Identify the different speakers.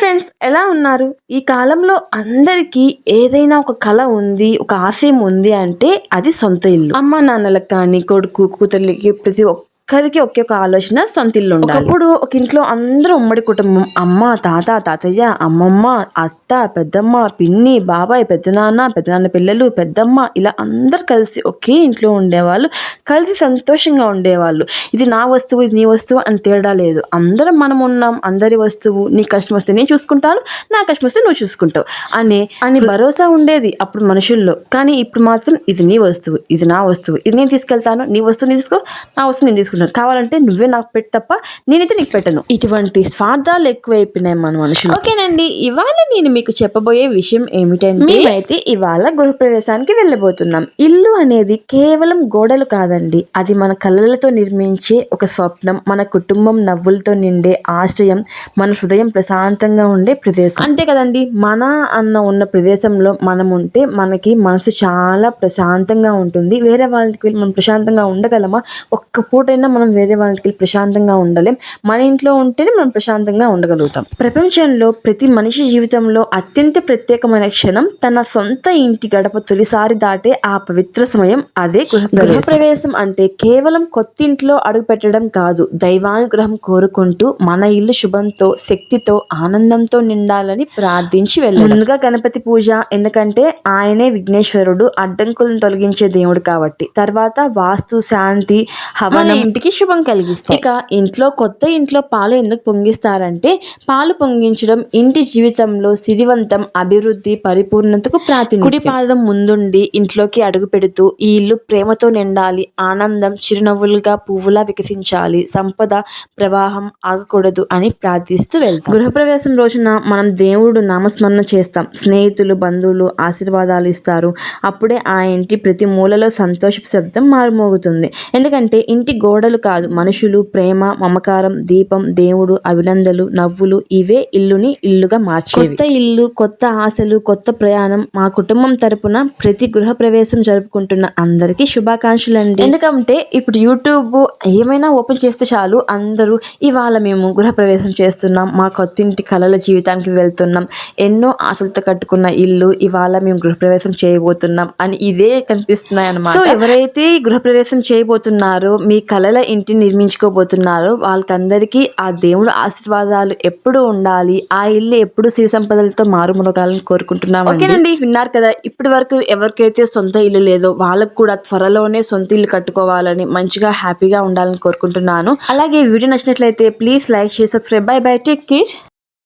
Speaker 1: Friends ఎలా ఉన్నారు? ఈ కాలంలో అందరికీ ఏదైనా ఒక కళ ఉంది ఒక ఆశయం ఉంది అంటే అది సొంత ఇల్లు. అమ్మ నాన్నలకు కానీ కొడుకు కూతుర్లకి ప్రతి ఒక్కరికి ఒకే ఒక ఆలోచన సొంత ఇల్లు ఉండాలి ఒకప్పుడు ఒక ఇంట్లో అందరూ ఉమ్మడి కుటుంబం. అమ్మ తాత తాతయ్య అమ్మమ్మ అత్త పెద్దమ్మ పిన్ని బాబాయ్ పెద్దనాన్న పెద్దనాన్న పిల్లలు పెద్దమ్మ ఇలా అందరు కలిసి ఒకే ఇంట్లో ఉండేవాళ్ళు కలిసి సంతోషంగా ఉండేవాళ్ళు. ఇది నా వస్తువు ఇది నీ వస్తువు అని తేడా లేదు. అందరం మనం ఉన్నాం అందరి వస్తువు నీ కష్టం వస్తే నేను చూసుకుంటాను నా కష్టం వస్తే నువ్వు చూసుకుంటావు అని అని భరోసా ఉండేది అప్పుడు మనుషుల్లో. కానీ ఇప్పుడు మాత్రం ఇది నీ వస్తువు ఇది నా వస్తువు ఇది నేను తీసుకెళ్తాను నీ వస్తువు తీసుకో నా వస్తువు నేను తీసుకుంటాను. కావాలంటే నువ్వే నాకు పెట్టు తప్ప నేనైతే నీకు పెట్టను. ఇటువంటి స్వార్థాలు ఎక్కువైపోయినాయి మన మనుషులు. ఓకేనండి ఇవాళ నేను మీకు చెప్పబోయే విషయం ఏమిటంటే మేమైతే ఇవాళ గృహప్రవేశానికి వెళ్ళబోతున్నాం. ఇల్లు అనేది కేవలం గోడలు కాదండి అది మన కళ్ళలతో నిర్మించే ఒక స్వప్నం మన కుటుంబం నవ్వులతో నిండే ఆశ్రయం మన హృదయం ప్రశాంతంగా ఉండే ప్రదేశం. అంతే కదండి. మన అన్న ఉన్న ప్రదేశంలో మనం ఉంటే మనకి మనసు చాలా ప్రశాంతంగా ఉంటుంది. వేరే వాళ్ళకి వెళ్ళి మనం ప్రశాంతంగా ఉండగలమా? ఒక్క పూటైనా మనం వేరే వాళ్ళకి వెళ్ళి ప్రశాంతంగా ఉండలేం. మన ఇంట్లో ఉంటేనే మనం ప్రశాంతంగా ఉండగలుగుతాం. ప్రపంచంలో ప్రతి మనిషి జీవితంలో అత్యంత ప్రత్యేకమైన క్షణం తన సొంత ఇంటి గడప తొలిసారి దాటే ఆ పవిత్ర సమయం అదే గృహ ప్రవేశం. అంటే కేవలం కొత్త ఇంట్లో అడుగు పెట్టడం కాదు దైవానుగ్రహం కోరుకుంటూ మన ఇల్లు శుభంతో శక్తితో ఆనందంతో నిండాలని ప్రార్థించి వెళ్ళాం ముందుగా గణపతి పూజ ఎందుకంటే ఆయనే విఘ్నేశ్వరుడు అడ్డంకులను తొలగించే దేవుడు కాబట్టి. తర్వాత వాస్తు శాంతి హవనం ఇంటికి శుభం కలిగిస్తాయి. ఇక ఇంట్లో కొత్త ఇంట్లో పాలు ఎందుకు పొంగిస్తారంటే పాలు పొంగించడం ఇంటి జీవితంలో సిరివంతం అభివృద్ధి పరిపూర్ణతకు ప్రాతినిధ్యం. కుడి పాదం ముందుండి ఇంట్లోకి అడుగు పెడుతూ ఈ ఇల్లు ప్రేమతో నిండాలి ఆనందం చిరునవ్వులుగా పువ్వులా వికసించాలి సంపద ప్రవాహం ఆగకూడదు అని ప్రార్థిస్తూ వెళ్తాం. గృహప్రవేశం రోజున మనం దేవుడు నామస్మరణ చేస్తాం. స్నేహితులు బంధువులు ఆశీర్వాదాలు ఇస్తారు. అప్పుడే ఆ ఇంటి ప్రతి మూలలో సంతోషపు శబ్దం మారుమోగుతుంది. ఎందుకంటే ఇంటి గోడలు కాదు. మనుషులు ప్రేమ మమకారం దీపం దేవుడు అభినందనలు నవ్వులు ఇవే ఇల్లుని ఇల్లుగా మార్చేవి. కొత్త ఇల్లు కొత్త ఆశలు కొత్త ప్రయాణం మా కుటుంబం తరపున ప్రతి గృహ ప్రవేశం జరుపుకుంటున్న అందరికీ శుభాకాంక్షలు అండి ఎందుకంటే ఇప్పుడు యూట్యూబ్ ఏమైనా ఓపెన్ చేస్తే చాలు అందరూ ఇవాళ మేము గృహ ప్రవేశం చేస్తున్నాం మా కొత్త ఇంటి కళల జీవితానికి వెళ్తున్నాం ఎన్నో ఆశలతో కట్టుకున్న ఇల్లు ఇవాళ మేము గృహప్రవేశం చేయబోతున్నాం అని ఇదే కనిపిస్తున్నాయి అన్నమాట సో ఎవరైతే గృహప్రవేశం చేయబోతున్నారో మీ కళల ఇంటిని నిర్మించుకోబోతున్నారో. వాళ్ళకందరికీ ఆ దేవుడు ఆశీర్వాదాలు ఎప్పుడు ఉండాలి? ఆ ఇల్లు ఎప్పుడు సిరి సంపదలతో మారుమరగాలని కోరుకుంటున్నాము ఓకేనండి విన్నారు కదా ఇప్పటి వరకు ఎవరికైతే సొంత ఇల్లు లేదో వాళ్ళకు కూడా త్వరలోనే సొంత ఇల్లు కట్టుకోవాలని మంచిగా హ్యాపీగా ఉండాలని కోరుకుంటున్నాను. అలాగే వీడియో నచ్చినట్లయితే ప్లీజ్ లైక్ చేసే subscribe. Bye bye take care.